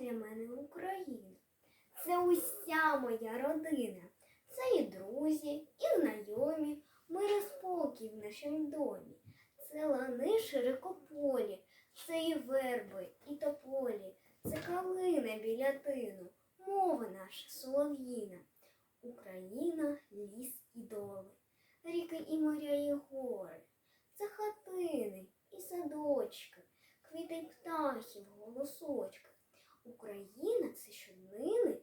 для мене Україна? Це уся моя родина. Це і друзі, і знайомі, мир і спокій в нашому домі. Це лани широкополі, це і верби, і тополі, це калина біля тину, мова наша солов'їна. Україна, ліс і доли, ріки і моря і гори, це хатини і садочки, квіти птахів, голосочки. Україна це щоднини,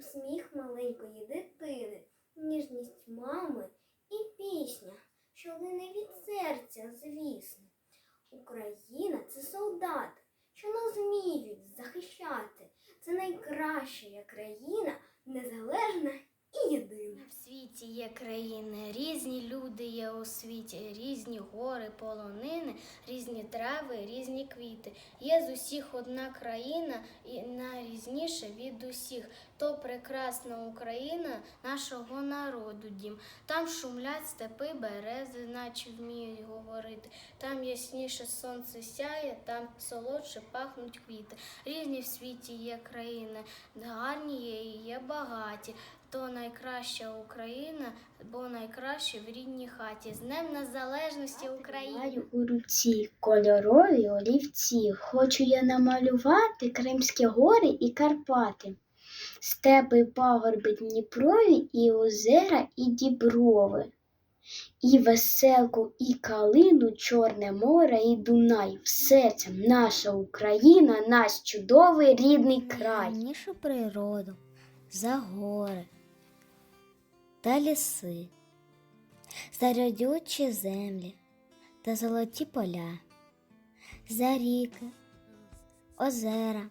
сміх маленької дитини, ніжність мами і пісня, що лине від серця, звісно. Україна це солдати, що нас вміють захищати. Це найкраща країна, незалежна і єдина. В світі є країни, різні люди є у світі, різні гори, полонини, різні трави, різні квіти. Є з усіх одна країна і найрізніша від усіх. То прекрасна Україна нашого народу дім. Там шумлять степи, берези, наче вміють говорити. Там ясніше сонце сяє, там солодше пахнуть квіти. Різні в світі є країни, гарні є і є багаті. То найкраща Україна, бо найкраще в рідній хаті. З Днем Незалежності України! Маю у руці кольорові олівці. Хочу я намалювати Кримські гори і Карпати, степи, пагорби Дніпрові, і озера, і діброви, і веселку, і калину, Чорне море, і Дунай. Все це наша Україна, наш чудовий рідний край. Найгарнішу природу, за гори та ліси, за родючі землі та золоті поля, за ріки, озера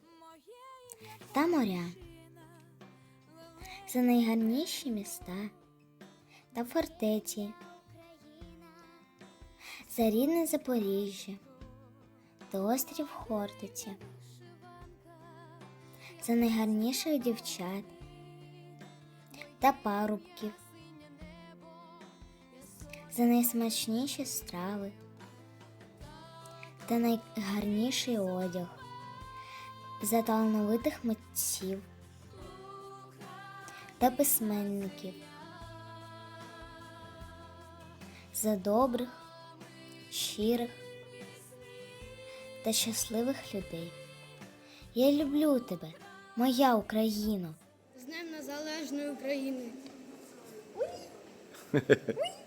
та моря, за найгарніші міста та фортеці, за рідне Запоріжжя та острів Хортиці за найгарніших дівчат та парубків, за найсмачніші страви та найгарніший одяг, за талановитих митців та письменників, за добрих, щирих та щасливих людей. Я люблю тебе, моя Україно. З Днем Незалежної України.